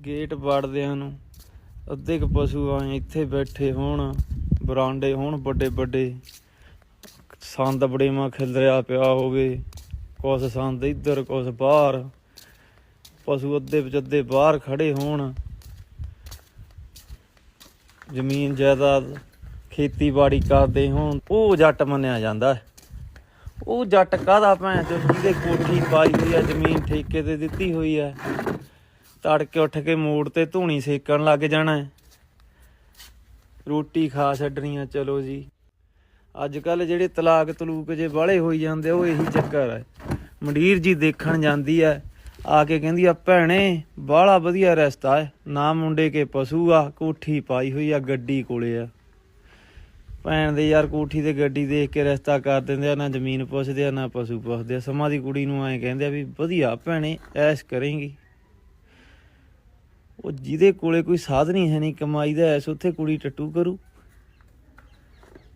Gate ਵੜਦਿਆਂ ਨੂੰ, ਅੱਧੇ ਕੁ ਪਸ਼ੂ ਆਏ, ਇੱਥੇ ਬੈਠੇ ਹੋਣ, ਬਰਾਂਡੇ ਹੋਣ ਵੱਡੇ ਵੱਡੇ। ਸੰਦ ਬੜੇਵਾ ਖਿਲਰਿਆ ਪਿਆ ਹੋਵੇ, ਕੁਛ ਸੰਦ ਇੱਧਰ, ਕੁਛ ਬਾਹਰ। ਪਸ਼ੂ ਅੱਧੇ ਅੱਧੇ ਬਾਹਰ ਖੜੇ ਹੋਣ। ਜ਼ਮੀਨ ਜਾਇਦਾਦ ਖੇਤੀਬਾੜੀ ਕਰਦੇ ਹੋਣ। ਉਹ ਜੱਟ ਮੰਨਿਆ ਜਾਂਦਾ ਉਹ ਜੱਟ ਕਾਹਦਾ ਭੈਣ ਚੋ ਜਿਹਦੇ ਕੋਠੀ ਪਾਈ ਹੋਈ ਹੈ, ਜ਼ਮੀਨ ਠੇਕੇ ਤੇ ਦਿੱਤੀ ਹੋਈ ਹੈ। ਤੜਕੇ ਉੱਠ ਕੇ ਮੋੜ ਤੇ ਧੂਣੀ ਸੇਕਣ ਲੱਗ ਜਾਣਾ ਹੈ। ਰੋਟੀ ਖਾ ਛੱਡਣੀ ਆ, ਚਲੋ ਜੀ। ਅੱਜ ਕੱਲ ਜਿਹੜੇ ਤਲਾਕ ਤਲੂਕ ਜੇ ਬਾਲੇ ਹੋਈ ਜਾਂਦੇ, ਉਹ ਇਹੀ ਚੱਕਰ ਹੈ। ਮੰਡੀਰ ਜੀ ਦੇਖਣ ਜਾਂਦੀ ਹੈ, ਆ ਕੇ ਕਹਿੰਦੀ ਆ, ਭੈਣੇ, ਬਾਹਲਾ ਵਧੀਆ ਰਸਤਾ ਹੈ। ਨਾ ਮੁੰਡੇ ਕੇ ਪਸ਼ੂ ਆ, ਕੋਠੀ ਪਾਈ ਹੋਈ ਆ, ਗੱਡੀ ਕੋਲੇ ਆ। ਭੈਣ ਦੇ ਯਾਰ ਕੋਠੀ ਤੇ ਗੱਡੀ ਦੇਖ ਕੇ ਰਸਤਾ ਕਰ ਦਿੰਦੇ ਆ, ਨਾ ਜ਼ਮੀਨ ਪੁੱਛਦੇ ਆ, ਨਾ ਪਸ਼ੂ ਪੁੱਛਦੇ ਆ। ਸਮਾਂ ਦੀ ਕੁੜੀ ਨੂੰ ਐਂ ਕਹਿੰਦੇ ਆ ਵੀ, ਵਧੀਆ ਭੈਣੇ, ਐਸ਼ ਕਰੇਂਗੀ। ਉਹ ਜਿਹਦੇ ਕੋਲੇ ਕੋਈ ਸਾਧਨ ਹੀ ਹੈ ਨਹੀਂ, ਕਮਾਈ ਦਾ ਐਸ ਉੱਥੇ ਕੁੜੀ ਟੱਟੂ ਕਰੂ।